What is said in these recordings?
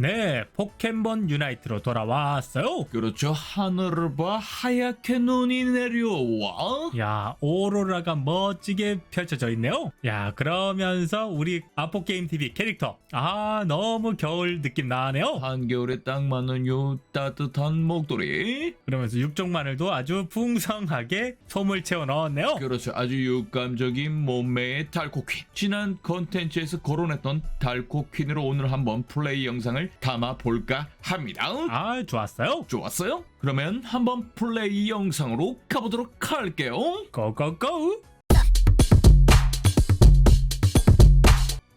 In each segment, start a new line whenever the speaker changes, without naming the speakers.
네, 포켓몬 유나이트로 돌아왔어요.
그렇죠. 하늘을 봐 하얗게 눈이 내려와.
야, 오로라가 멋지게 펼쳐져 있네요. 야, 그러면서 우리 아포게임 TV 캐릭터. 아, 너무 겨울 느낌 나네요.
한겨울에 딱 맞는 요 따뜻한 목도리.
그러면서 육종 마늘도 아주 풍성하게 솜을 채워 넣었네요.
그렇죠. 아주 육감적인 몸매의 달코퀸. 지난 컨텐츠에서 거론했던 달코퀸으로 오늘 한번 플레이 영상을 담아 볼까 합니다.
아, 좋았어요.
좋았어요? 그러면 한번 플레이 영상으로 가보도록 할게요.
고고고.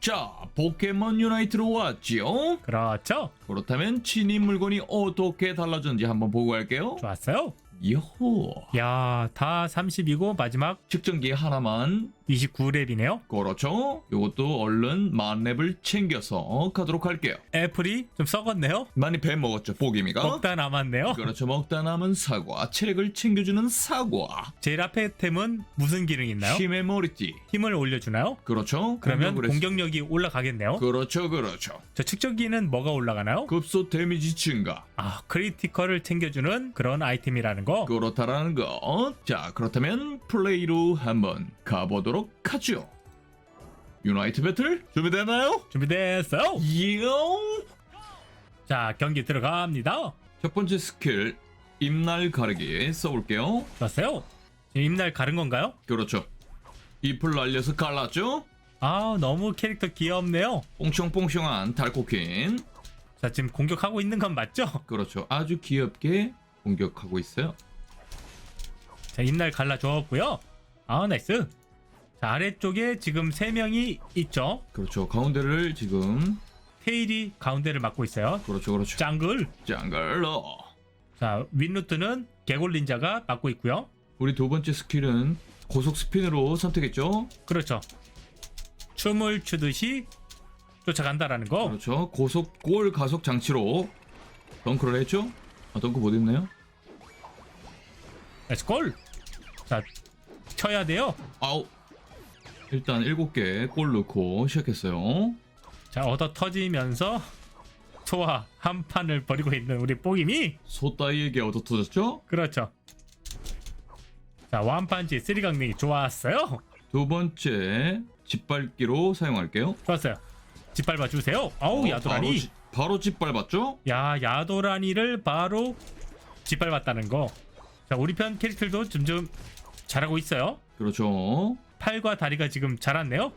자, 포켓몬 유나이트로 왔지요?
그렇죠.
그렇다면 진입 물건이 어떻게 달라졌는지 한번 보고 갈게요.
좋았어요.
요호.
야, 다 30이고 마지막
측정기 하나만
29랩이네요.
그렇죠. 요것도 얼른 만렙을 챙겨서 가도록 할게요.
애플이 좀 썩었네요.
많이 배 먹었죠, 뽀기미가?
먹다 남았네요.
그렇죠. 먹다 남은 사과, 체력을 챙겨주는 사과,
제일 앞에 템은 무슨 기능이 있나요?
힘의 머리띠.
힘을 올려주나요?
그렇죠.
그러면
공격을
공격력이 올라가겠네요.
그렇죠, 그렇죠.
저 측정기는 뭐가 올라가나요?
급소 데미지 증가.
아, 크리티컬을 챙겨주는 그런 아이템이라는 거.
그렇다라는 거. 자, 그렇다면 플레이로 한번 가보도록 하죠. 유나이트 배틀 준비되나요?
준비됐어요?
요!
자, 경기 들어갑니다.
첫 번째 스킬 입날 가르기 써볼게요.
좋았어요. 지금 입날 가른 건가요?
그렇죠. 잎을 날려서 갈랐죠?
아, 너무 캐릭터 귀엽네요.
뽕숑뽕숑한 달코퀸.
자, 지금 공격하고 있는 건 맞죠?
그렇죠. 아주 귀엽게 공격하고 있어요.
자, 입날 갈라 주었고요. 아, 나이스. 자, 아래쪽에 지금 세 명이 있죠.
그렇죠. 가운데를 지금
테일이 가운데를 맡고 있어요.
그렇죠, 그렇죠.
짱글.
짱글러.
자, 윈루트는 개골린자가 맡고 있고요.
우리 두 번째 스킬은 고속 스핀으로 선택했죠.
그렇죠. 춤을 추듯이 쫓아간다라는 거.
그렇죠. 고속 골 가속 장치로 덩크를 했죠. 아, 덩크 못 했나요?
나이스 골. 자, 쳐야 돼요.
아우. 일단 7개 골 넣고 시작했어요.
자, 얻어 터지면서 소와 한 판을 벌이고 있는 우리 뽀김이
소따이에게 얻어 터졌죠?
그렇죠. 자, 완판지 쓰리강냉이 좋았어요.
두 번째 짓밟기로 사용할게요.
좋았어요. 짓밟아 주세요. 어우,
어,
야도라니.
바로, 지- 바로 짓밟았죠?
야, 야도라니를 바로 짓밟았다는 거. 자, 우리 편 캐릭터도 점점 잘하고 있어요.
그렇죠.
팔과 다리가 지금 자랐네요.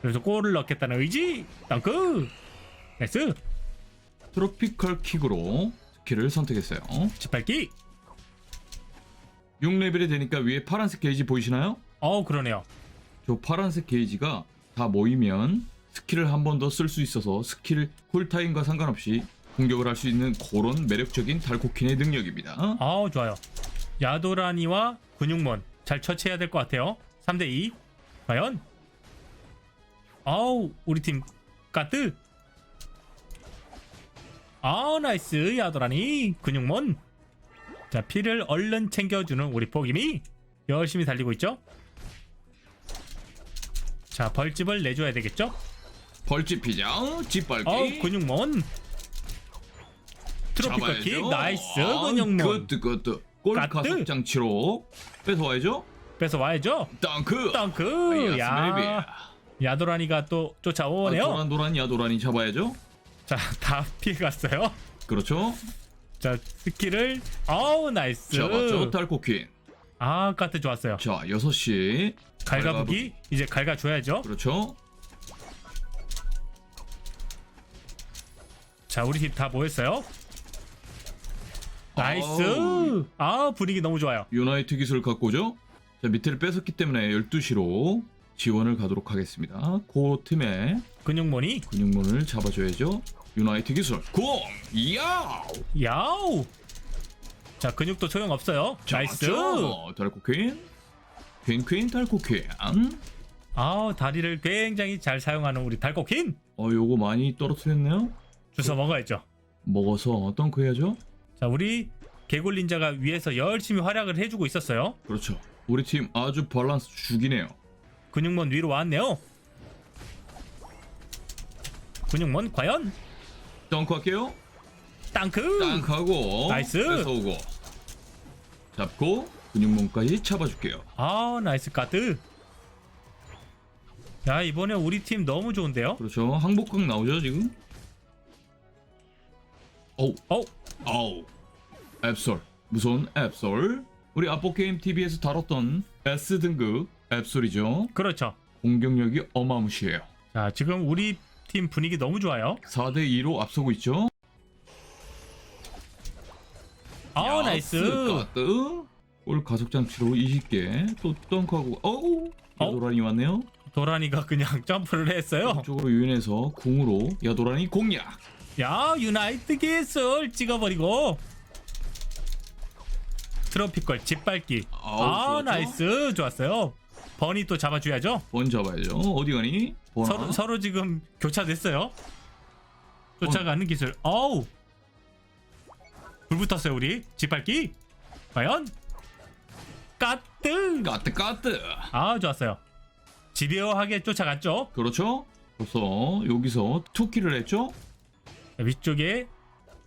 그래서 골을 넣겠다는 의지. 땅크. 나이스.
트로피컬 킥으로 스킬을 선택했어요.
짓밟기.
6레벨이 되니까 위에 파란색 게이지 보이시나요?
어우, 그러네요.
저 파란색 게이지가 다 모이면 스킬을 한 번 더 쓸 수 있어서 스킬 쿨타임과 상관없이 공격을 할 수 있는 그런 매력적인 달코킨의 능력입니다.
아우 좋아요. 야도라니와 근육몬 잘 처치해야 될 것 같아요. 3대 2. 과연? 아우 우리 팀 까뜨. 아 나이스 야도라니 근육몬. 자 피를 얼른 챙겨주는 우리 포김이 열심히 달리고 있죠. 자 벌집을 내줘야 되겠죠.
벌집 피장, 짓밟기.
아우 근육몬.
잡아야죠.
나이스
아,
근육몬.
굿, 굿. 골. 가속 장치로 뺏어와야죠.
뺏어 와야죠.
땅크.
땅크 야 야도라니가 또 쫓아오네요.
아, 도란 도란 야도란이 잡아야죠.
자 다 피해 갔어요.
그렇죠.
자 스킬을 어우 나이스.
잡았죠. 달코킨.
아 까트 좋았어요.
자, 6시.
갈가부기 이제 갈가 줘야죠.
그렇죠.
자 우리 팀 다 모였어요. 나이스.
아우.
아 분위기 너무 좋아요.
유나이트 기술 갖고 오죠. 자, 밑에를 뺏었기 때문에 12시로 지원을 가도록 하겠습니다. 그 틈에
근육몬이
근육문을 잡아줘야죠. 유나이트 기술 공! 야우!
야우. 자 근육도 소용 없어요. 나이스.
잡았죠. 달코퀸 퀸퀸 달코퀸
아 다리를 굉장히 잘 사용하는 우리 달코킨
어 요거 많이 떨어뜨렸네요.
주워 먹어야죠.
먹어서 덩크 해야죠.
자 우리 개굴린자가 위에서 열심히 활약을 해주고 있었어요.
그렇죠. 우리 팀 아주 밸런스 죽이네요.
근육몬 위로 왔네요. 근육몬 과연
덩크 할게요.
땅크.
땅크하고
나이스.
뺏어오고 잡고 근육몸까지 잡아줄게요.
아 나이스 카드. 야 이번에 우리 팀 너무 좋은데요?
그렇죠. 항복각 나오죠 지금? 어우
어
어우 앱솔 무서운 앱솔 우리 아포게임 TV에서 다뤘던 S 등급 앱솔이죠.
그렇죠.
공격력이 어마무시해요.
자 지금 우리 팀 분위기 너무 좋아요.
4대 2로 앞서고 있죠.
아 나이스.
올 가속 장치로 20개 또 덩크하고 어우
어?
야도란이 왔네요.
도란이가 그냥 점프를 했어요.
쪽으로 유인해서 궁으로 야도란이 공략.
야 유나이트 기술 찍어버리고 트로피컬 짓밟기.
아우,
아
좋았죠?
나이스 좋았어요. 버니 또 잡아줘야죠.
번 잡아야죠. 어디 가니?
서로 서로 지금 교차됐어요. 쫓아가는 기술. 어우 불 붙었어요 우리 짓밟기. 과연 까뜨.
까뜨 까뜨.
아 좋았어요. 집요하게 쫓아갔죠.
그렇죠? 그래서 여기서 투키를 했죠?
자, 위쪽에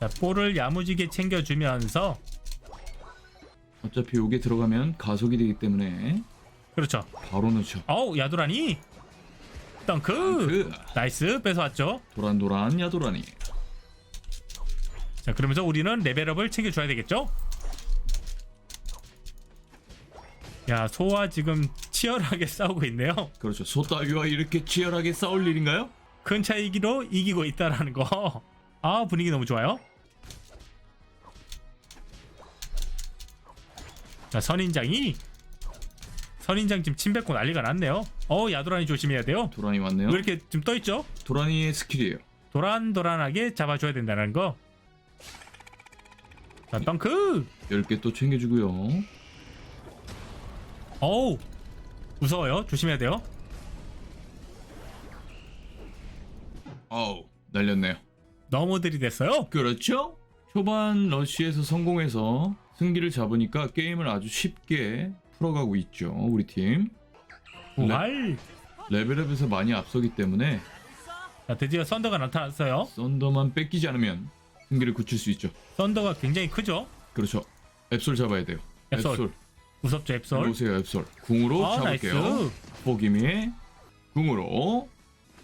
자 볼을 야무지게 챙겨주면서
어차피 여기 들어가면 가속이 되기 때문에
그렇죠.
바로 넣죠.
어우 야도라니 덩크
그
나이스 뺏어왔죠.
도란도란 야도란이.
자 그러면서 우리는 레벨업을 챙겨줘야 되겠죠. 야 소와 지금 치열하게 싸우고 있네요.
그렇죠. 소 따위와 이렇게 치열하게 싸울 일인가요?
큰 차이기로 이기고 있다라는 거. 아 분위기 너무 좋아요. 자 선인장이 선인장 지금 침 뱉고 난리가 났네요. 어 야도란이 조심해야 돼요.
도란이 왔네요.
왜 이렇게 지금 떠 있죠?
도란이의 스킬이에요.
도란도란하게 잡아줘야 된다는 거. 자 덩크.
10개 또 챙겨주고요.
어우 무서워요. 조심해야 돼요.
어우 날렸네요.
너무 들이댔어요.
그렇죠? 초반 러쉬에서 성공해서 승기를 잡으니까 게임을 아주 쉽게 풀어가고 있죠. 우리 팀.
부활.
레벨업에서 많이 앞서기 때문에
자 드디어 썬더가 나타났어요.
썬더만 뺏기지 않으면 승기를 굳힐 수 있죠.
썬더가 굉장히 크죠.
그렇죠. 앱솔 잡아야 돼요.
앱솔. 무섭죠 앱솔.
오세요 앱솔. 궁으로
아
잡을게요.
나이스.
포기미의 궁으로.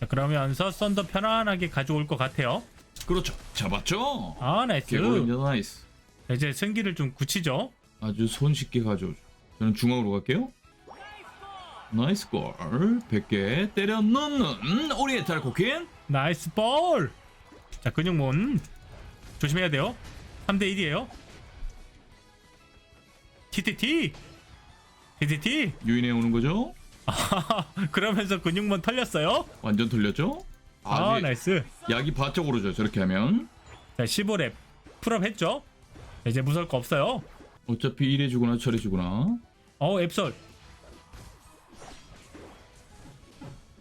자, 그러면서 썬더 편안하게 가져올 것 같아요.
그렇죠. 잡았죠.
아 나이스.
개골린자 나이스.
자, 이제 승기를 좀 굳히죠.
아주 손쉽게 가져오죠. 저는 중앙으로 갈게요. 나이스 골. 100개 때려 넣는 오리엔탈 코킨.
나이스 볼. 자 근육몬 조심해야 돼요. 3대 1이에요. TTT. TTT.
유인해 오는 거죠.
그러면서 근육몬 털렸어요.
완전 돌렸죠.
아,
아주
나이스.
약이 바짝 오르죠. 저렇게 하면.
자 15랩 풀업 했죠. 자, 이제 무서울 거 없어요.
어차피 일해 주거나 처리 주거나.
어 앱솔.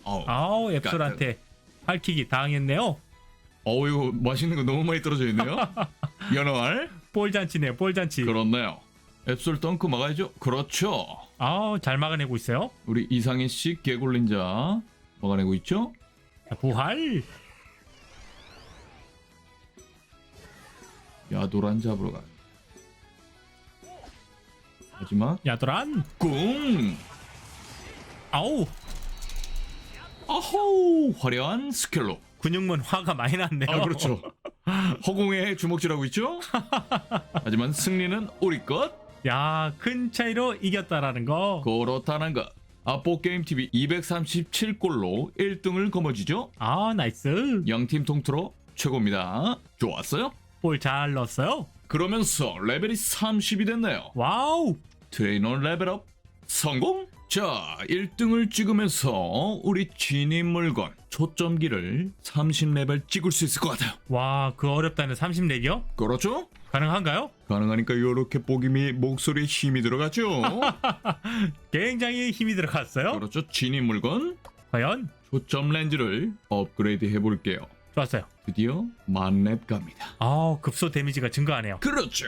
아우.
아우 앱솔한테 할킥이 당했네요.
어우 이거 맛있는 거 너무 많이 떨어져 있네요. 연어알.
볼잔치네요. 볼잔치.
그렇네요. 앱솔 덩크 막아야죠. 그렇죠.
아우 잘 막아내고 있어요.
우리 이상희 씨 개골린자 막아내고 있죠.
자, 부활.
야도란 잡으러 가. 마지막
야도란.
꿍.
아우
아호 화려한 스킬로.
근육문 화가 많이 났네요.
아 그렇죠. 허공에 주먹질하고 있죠. 하지만 승리는 우리 것.
야, 큰 차이로 이겼다라는 거.
그렇다는 것. 아포 게임 TV 237골로 1등을 거머쥐죠.
아, 나이스.
양팀 통틀어 최고입니다. 좋았어요?
볼 잘 넣었어요.
그러면서 레벨이 30이 됐네요.
와우.
트레이너 레벨업 성공? 자, 1등을 찍으면서 우리 진입 물건 초점기를 30레벨 찍을 수 있을 것 같아요.
와, 그 어렵다는 30렉이요?
그렇죠?
가능한가요?
가능하니까 이렇게 보기미 목소리에 힘이 들어가죠.
굉장히 힘이 들어갔어요.
그렇죠. 진입 물건
과연
초점 렌즈를 업그레이드 해볼게요.
좋았어요.
드디어 만렙 갑니다.
아우, 급소 데미지가 증가하네요.
그렇죠.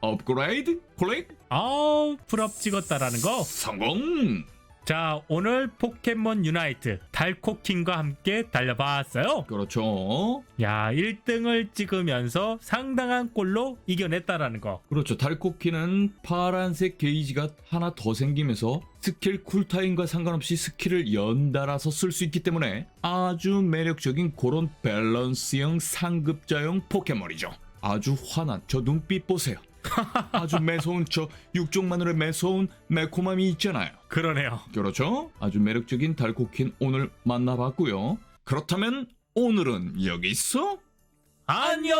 업그레이드 클릭
아우, 풀업 찍었다라는 거.
성공.
자, 오늘 포켓몬 유나이트 달코킹과 함께 달려봤어요.
그렇죠.
야, 1등을 찍으면서 상당한 골로 이겨냈다라는 거.
그렇죠. 달코키는 파란색 게이지가 하나 더 생기면서 스킬 쿨타임과 상관없이 스킬을 연달아서 쓸 수 있기 때문에 아주 매력적인 그런 밸런스형 상급자용 포켓몬이죠. 아주 환한 저 눈빛 보세요. 아주 매서운 저 육종 마늘의 매서운 매콤함이 있잖아요.
그러네요.
그렇죠? 아주 매력적인 달코킨 오늘 만나봤고요. 그렇다면 오늘은 여기서
안녕!